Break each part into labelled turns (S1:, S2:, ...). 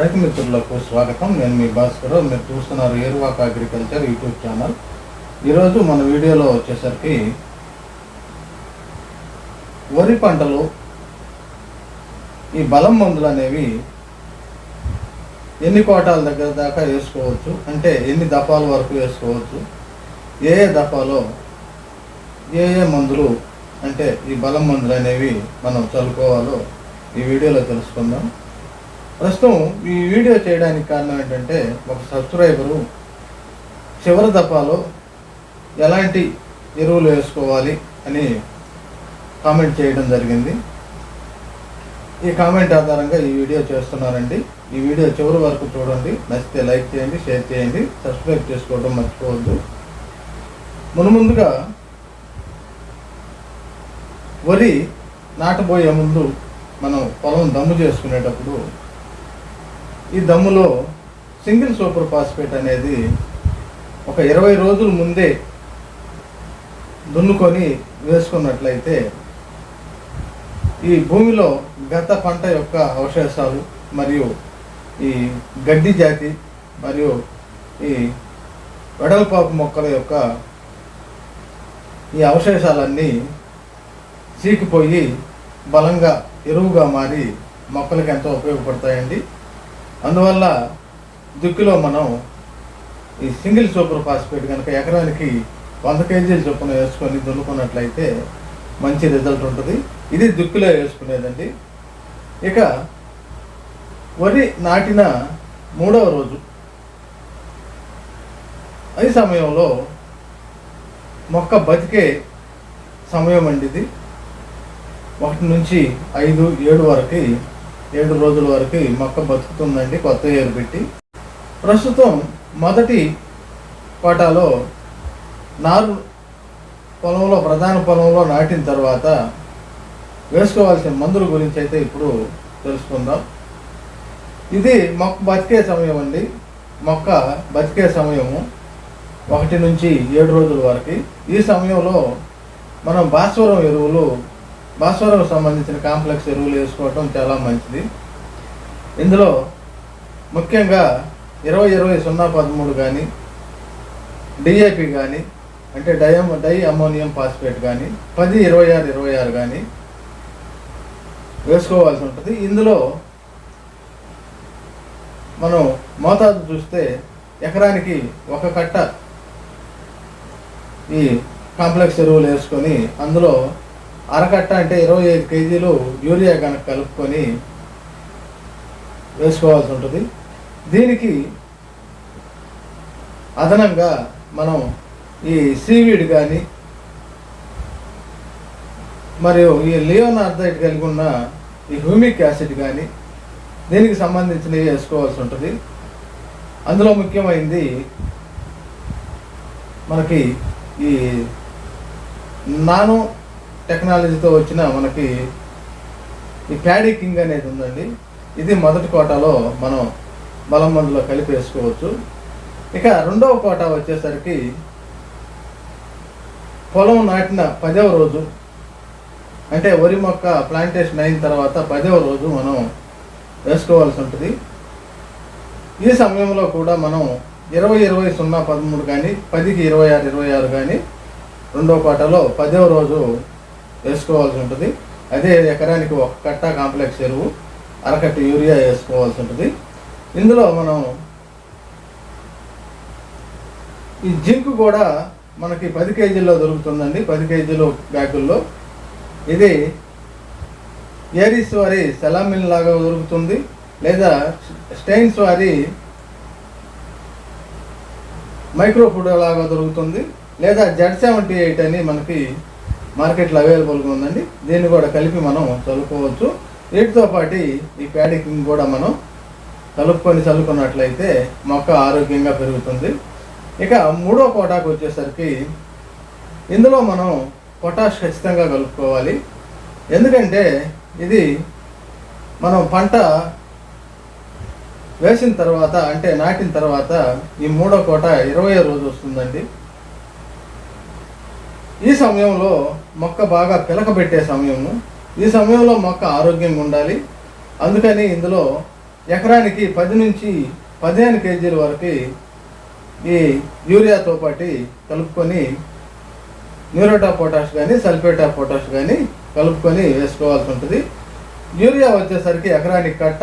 S1: రైతు మిత్రులకు స్వాగతం. నేను మీ భాస్కర్. మీరు చూస్తున్నారు ఏరువాక్ అగ్రికల్చర్ యూట్యూబ్ ఛానల్. ఈరోజు మన వీడియోలో వచ్చేసరికి వరి పంటలు ఈ బలం మందులు అనేవి ఎన్ని కోటాల దగ్గర దాకా వేసుకోవచ్చు? అంటే ఎన్ని దఫాల వరకు వేసుకోవచ్చు? ఏ ఏ దఫాలో ఏ ఏ మందులు అంటే ఈ బలం మందులు అనేవి మనం చల్లుకోవాలో ఈ వీడియోలో తెలుసుకుందాం. ప్రస్తుతం ఈ వీడియో చేయడానికి కారణం ఏంటంటే ఒక సబ్స్క్రైబరు చివరి దఫాలో ఎలాంటి ఎరువులు వేసుకోవాలి అని కామెంట్ చేయడం జరిగింది. ఈ కామెంట్ ఆధారంగా ఈ వీడియో చేస్తున్నానండి ఈ వీడియో చివరి వరకు చూడండి. నచ్చితే లైక్ చేయండి షేర్ చేయండి సబ్స్క్రైబ్ చేసుకోవడం మర్చిపోవద్దు. మునుముందుగా వరి నాటబోయే ముందు మనం పొలం దమ్ము చేసుకునేటప్పుడు ఈ దమ్ములో సింగిల్ సూపర్ ఫాస్ఫేట్ అనేది ఒక ఇరవై రోజుల ముందే దున్నుకొని వేసుకున్నట్లయితే ఈ భూమిలో గత పంట యొక్క అవశేషాలు మరియు ఈ గడ్డి జాతి మరియు ఈ వెడల్పాపు మొక్కల యొక్క ఈ అవశేషాలన్నీ చీకిపోయి బలంగా ఎరువుగా మారి మొక్కలకు ఎంతో ఉపయోగపడతాయండి. అందువల్ల దుక్కిలో మనం ఈ సింగిల్ సూపర్ ఫాస్ఫేట్ కనుక ఎకరానికి వంద కేజీల చొప్పున వేసుకొని దున్నుకున్నట్లయితే మంచి రిజల్ట్ ఉంటుంది. ఇది దుక్కిలో వేసుకునేదండి. ఇక వరి నాటిన మూడవ రోజు. ఈ సమయంలో మొక్క బతికే సమయం అండి ఇది. ఒకటి నుంచి ఐదు ఏడు వరకు ఏడు రోజుల వరకు మొక్క బతుకుతుందండి కొత్త ఏరు పెట్టి. ప్రస్తుతం మొదటి కోటాలో నారు పొలంలో ప్రధాన పొలంలో నాటిన తర్వాత వేసుకోవాల్సిన మందుల గురించి అయితే ఇప్పుడు తెలుసుకుందాం. ఇది మొక్క బతికే సమయం అండి. మొక్క బతికే సమయము ఒకటి నుంచి ఏడు రోజుల వరకు. ఈ సమయంలో మనం భాస్వరం ఎరువులు భాస్వరం సంబంధించిన కాంప్లెక్స్ ఎరువులు వేసుకోవటం చాలా మంచిది. ఇందులో ముఖ్యంగా ఇరవై ఇరవై సున్నా పదమూడు కానీ డిఏపి కానీ అంటే డయం డై అమోనియం ఫాస్ఫేట్ కానీ పది ఇరవై ఆరు ఇరవై ఆరు కానీ వేసుకోవాల్సి ఉంటుంది. ఇందులో మనం మోతాదు చూస్తే ఎకరానికి ఒక కట్ట ఈ కాంప్లెక్స్ ఎరువులు వేసుకొని అందులో అరకట్ట అంటే ఇరవై ఐదు కేజీలు యూరియా కనుక కలుపుకొని వేసుకోవాల్సి ఉంటుంది. దీనికి అదనంగా మనం ఈ సీవీడ్ కానీ మరియు ఈ లియోనార్థైట్ కలిగి ఉన్న ఈ హ్యూమిక్ యాసిడ్ కానీ దీనికి సంబంధించినవి వేసుకోవాల్సి ఉంటుంది. అందులో ముఖ్యమైనది మనకి ఈ నానో టెక్నాలజీతో వచ్చిన మనకి ఈ ప్యాడీ కింగ్ అనేది ఉందండి. ఇది మొదటి కోటాలో మనం బలం మందులో కలిపి వేసుకోవచ్చు. ఇక రెండవ కోట వచ్చేసరికి పొలం నాటిన పదవ రోజు అంటే వరి మొక్క ప్లాంటేషన్ అయిన తర్వాత పదవ రోజు మనం వేసుకోవాల్సి ఉంటుంది. ఈ సమయంలో కూడా మనం ఇరవై ఇరవై సున్నా పదమూడు కానీ పదికి ఇరవై ఆరు ఇరవై ఆరు కానీ రెండో కోటలో పదవ రోజు వేసుకోవాల్సి ఉంటుంది. అదే ఎకరానికి ఒక కట్ట కాంప్లెక్స్ ఎరువు అరకట్ట యూరియా వేసుకోవాల్సి ఉంటుంది. ఇందులో మనం ఈ జింక్ కూడా మనకి పది కేజీల్లో దొరుకుతుందండి. పది కేజీలు బ్యాగుల్లో. ఇది ఏరిస్ వారి సెలామిన్ లాగా దొరుకుతుంది. లేదా స్టెయిన్స్ వారి మైక్రో ఫుడ్ లాగా దొరుకుతుంది. లేదా జెడ్ సెవెంటీ ఎయిట్ అని మనకి మార్కెట్లో అవైలబుల్గా ఉందండి. దీన్ని కూడా కలిపి మనం చదువుకోవచ్చు. వీటితో పాటు ఈ ప్యాడికింగ్ కూడా మనం కలుపుకొని చల్లుకున్నట్లయితే మొక్క ఆరోగ్యంగా పెరుగుతుంది. ఇక మూడో కోటాకు వచ్చేసరికి ఇందులో మనం పొటాష్ ఖచ్చితంగా కలుపుకోవాలి. ఎందుకంటే ఇది మనం పంట వేసిన తర్వాత అంటే నాటిన తర్వాత ఈ మూడో కోట ఇరవై రోజు వస్తుందండి. ఈ సమయంలో మొక్క బాగా పిలకబెట్టే సమయము. ఈ సమయంలో మొక్క ఆరోగ్యంగా ఉండాలి. అందుకని ఇందులో ఎకరానికి పది నుంచి పదిహేను కేజీల వరకు ఈ యూరియాతో పాటు కలుపుకొని న్యూరోటా పొటాష్ కానీ సల్ఫేటా పొటాష్ కానీ కలుపుకొని వేసుకోవాల్సి ఉంటుంది. యూరియా వచ్చేసరికి ఎకరానికి కట్ట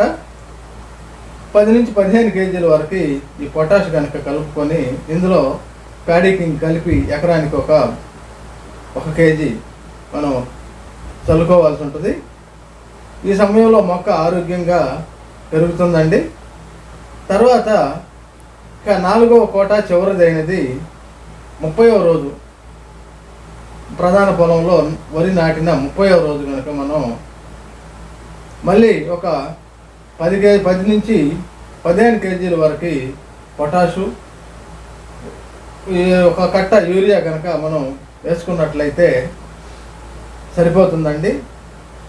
S1: పది నుంచి పదిహేను కేజీల వరకు ఈ పొటాష్ కనుక కలుపుకొని ఇందులో ప్యాడీకింగ్ కలిపి ఎకరానికి ఒక ఒక కేజీ మనం చల్లుకోవాల్సి ఉంటుంది. ఈ సమయంలో మొక్క ఆరోగ్యంగా పెరుగుతుందండి. తర్వాత ఇక నాలుగవ కోట చివరిదైనది ముప్పైవ రోజు ప్రధాన పొలంలో వరి నాటిన ముప్పైవ రోజు కనుక మనం మళ్ళీ ఒక పది కేజీ పది నుంచి పదిహేను కేజీల వరకు పొటాషు ఈ ఒక కట్ట యూరియా కనుక మనం వేసుకున్నట్లయితే సరిపోతుందండి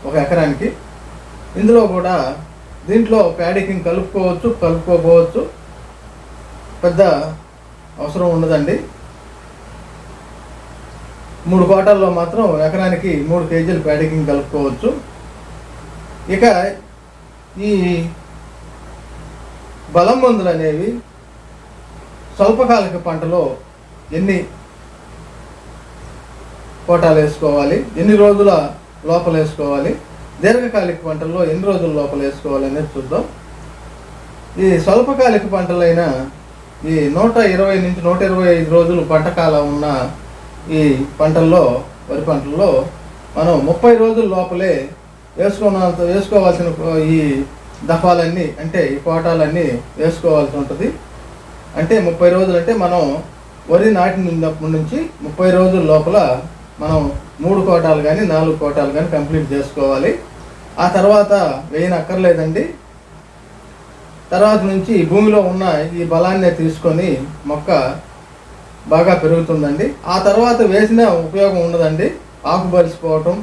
S1: ఒక ఎకరానికి. ఇందులో కూడా దీంట్లో ప్యాడికింగ్ కలుపుకోవచ్చు కలుపుకోపోవచ్చు పెద్ద అవసరం ఉండదండి. మూడు కోటల్లో మాత్రం ఎకరానికి మూడు కేజీలు ప్యాడికింగ్ కలుపుకోవచ్చు. ఇక ఈ బలం మందులు అనేవి స్వల్పకాలిక పంటలో ఎన్ని కోటాలు వేసుకోవాలి. ఎన్ని రోజుల లోపల వేసుకోవాలి? దీర్ఘకాలిక పంటల్లో ఎన్ని రోజుల లోపల వేసుకోవాలి అనేది చూద్దాం. ఈ స్వల్పకాలిక పంటలైన ఈ నూట ఇరవై నుంచి నూట ఇరవై ఐదు రోజులు పంట కాలం ఉన్న ఈ పంటల్లో వరి పంటల్లో మనం ముప్పై రోజుల లోపలే వేసుకున్నంత వేసుకోవాల్సిన ఈ దఫాలన్నీ అంటే ఈ కోటాలన్నీ వేసుకోవాల్సి ఉంటుంది. అంటే ముప్పై రోజులు అంటే మనం వరి నాటినప్పటి నుంచి ముప్పై రోజుల లోపల మనం మూడు కోటాలు కానీ నాలుగు కోటాలు కానీ కంప్లీట్ చేసుకోవాలి. ఆ తర్వాత వేయనక్కర్లేదండి. తర్వాత నుంచి భూమిలో ఉన్న ఈ బలాన్ని తీసుకొని మొక్క బాగా పెరుగుతుందండి. ఆ తర్వాత వేసిన ఉపయోగం ఉండదండి. ఆకు బలిసిపోవటం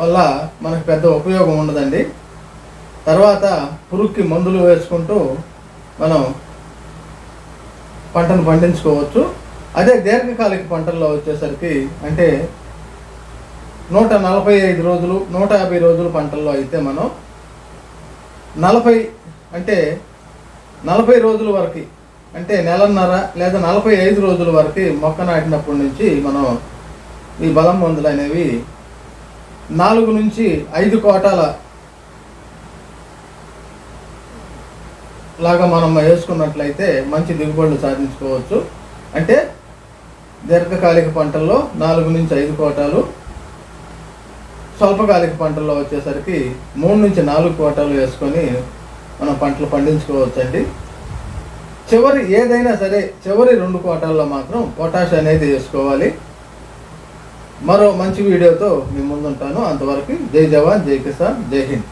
S1: వల్ల మనకు పెద్ద ఉపయోగం ఉండదండి. తర్వాత పురుగుకి మందులు వేసుకుంటూ మనం పంటను పండించుకోవచ్చు. అదే దీర్ఘకాలిక పంటల్లో వచ్చేసరికి అంటే నూట నలభై ఐదు రోజులు నూట యాభై రోజుల పంటల్లో అయితే మనం నలభై అంటే నలభై రోజుల వరకు అంటే నెలన్నర లేదా నలభై ఐదు రోజుల వరకు మొక్క నాటినప్పటి నుంచి మనం ఈ బలం మందులు అనేవి నాలుగు నుంచి ఐదు కోటాల లాగా మనం వేసుకున్నట్లయితే మంచి దిగుబడులు సాధించుకోవచ్చు. అంటే దీర్ఘకాలిక పంటల్లో నాలుగు నుంచి ఐదు కోటాలు స్వల్పకాలిక పంటల్లో వచ్చేసరికి మూడు నుంచి నాలుగు కోటాలు వేసుకొని మనం పంటలు పండించుకోవచ్చండి. చివరి ఏదైనా సరే చివరి రెండు కోటాల్లో మాత్రం పొటాష్ అనేది వేసుకోవాలి. మరో మంచి వీడియోతో మీ ముందుంటాను. అంతవరకు జై జవాన్ జై కిసాన్ జై హింద్.